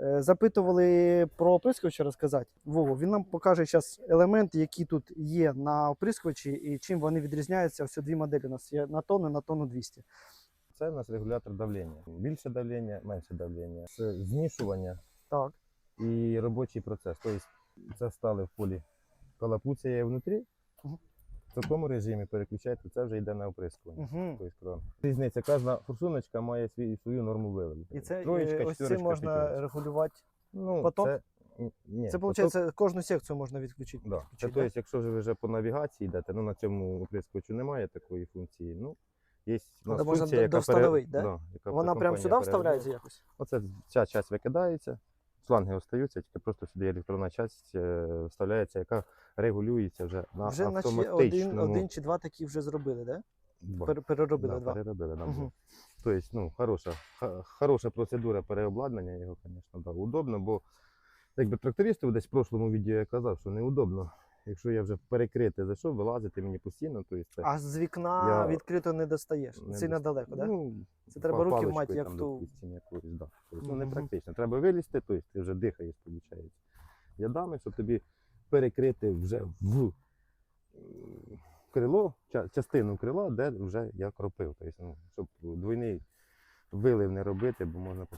Е, Запитували про оприскувача розказати. Вова, він нам покаже зараз елементи, які тут є на оприскувачі і чим вони відрізняються. Ось дві моделі у нас є на тонну, на тонну 200. Це у нас регулятор давлення. Більше давлення, менше давлення. Це змішування Так. і робочий процес. Тобто це стали в полі калапуція внутрі. Мгм. В такому режимі переключаєте, це вже йде на оприскування. Угу. Тобто. Різниця, кожна форсуночка має свій, свою норму виливу. І це Троєчка, е, ось цим можна п'ятерочка. регулювати. Ну, поток? Це, ні, Це поток- виходить, кожну секцію можна відключити. Да. Це, підключити, то, якщо ви вже по навігації йдете, ну на цьому оприскувачу немає такої функції. Ну, є Де можна яка довстановить, да? да, яка Вона прямо сюди вставляється якось. Оце ця часть викидається, шланги остаються, тільки просто сюди електронна часть е, вставляється, яка регулюється вже на Вже наче один, один чи два такі вже зробили, да? Два. Пер- Переробили Да, два. переробили нам. Угу. Тобто, ну, хороша, хороша процедура переобладнання його, звісно, да, удобно, бо якби трактористу десь в прошлому відео я казав, що неудобно. Якщо я вже перекрити зайшов, вилазити мені постійно, то це А з вікна Я відкрито не достаєш. не Сильно дост- далеко, да? Ну, Це треба руки мати, як ту- да. Ну, не практично. Треба вилізти, тобто ти вже дихаєш, виходить. Ядами, щоб тобі перекрити вже в крило, частину крила, де вже я кропив. Тобто, ну, щоб двойний вилив не робити, бо можна